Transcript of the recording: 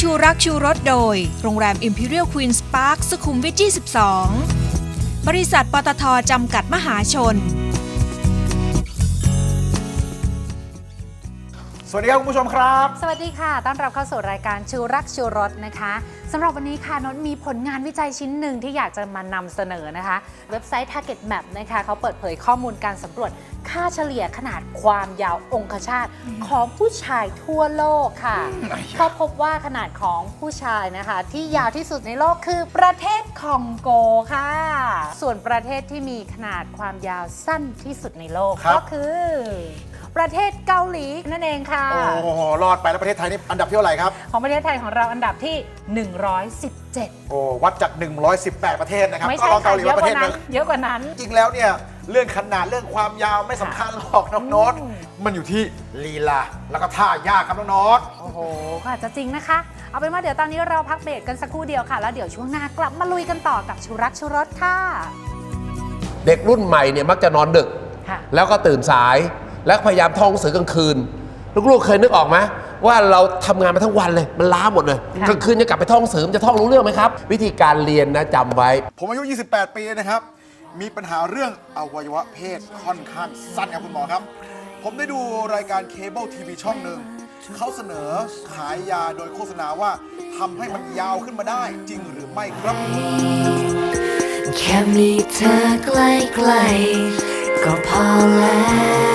ชูรักชูรสโดย โรงแรม Imperial Queen's Park สุขุมวิท 22 บริษัทปตทจำกัดมหาชน วัสดีครับคุณผู้ชมครับ สวัสดีค่ะ ต้อนรับเข้าสู่รายการชูรักชูรสนะคะสำหรับวันนี้ค่ะนนท์มีผลงานวิจัยชิ้นหนึ่งที่อยากจะมานำเสนอนะคะ เว็บไซต์ Target Map นะคะเขาเปิดเผยข้อมูลการสำรวจค่าเฉลี่ยขนาดความยาวองคชาตของผู้ชายทั่วโลกค่ะเขาพบว่าขนาดของผู้ชายนะคะ ที่ยาวที่สุดในโลกคือประเทศคองโกค่ะ ส่วนประเทศที่มีขนาดความยาวสั้นที่สุดในโลกครับก็คือ ประเทศเกาหลีนั่นเองค่ะ โอ้โหรอดไปแล้วประเทศไทยนี่อันดับที่เท่าไหร่ครับ ของประเทศไทยของเราอันดับที่ 117 โอ้วัดจาก 118 ประเทศนะครับไม่ก็ใช่ลองค่ะเกาหลีเยอะว่ากประเทว่าศหนั้นึนงเยอะกว่านั้น จริงแล้วเนี่ยเรื่องขนาดเรื่องความยาวไม่สำคัญหรอกน้องโน้ตอืม มันอยู่ที่ลีลาแล้วก็ท่ายากครับน้องโน้ต โอ้โหก็อาจจะจริงนะคะ เอาเป็นว่าเดี๋ยวตอนนี้เราพักเบรกกันสักครู่เดียวค่ะ แล้วเดี๋ยวช่วงหน้ากลับมาลุยกันต่อกับชูรักชูรสค่ะ เด็กรุ่นใหม่เนี่ยมักจะนอนดึก ค่ะ แล้วก็ตื่นสาย แล้วพยายามท่องหนังสือกลางคืน ลูกๆเคยนึกออกไหมว่าเราทำงานมาทั้งวันเลย มันล้าหมดเลยค่ะกลางคืนจะกลับไปท่องหนังสือมันจะท่องรู้เรื่องไหมครับ วิธีการเรียนนะจำไว้ ผมอายุ 28 ปีนะครับ มีปัญหาเรื่องอวัยวะเพศค่อนข้างสั้นครับคุณหมอครับ ผมได้ดูรายการเคเบิลทีวีช่องหนึ่ง เขาเสนอขายยาโดยโฆษณาว่าทำให้มันยาวขึ้นมาได้จริงหรือไม่ครับ แค่มีเธอใกล้ๆก็พอแล้ว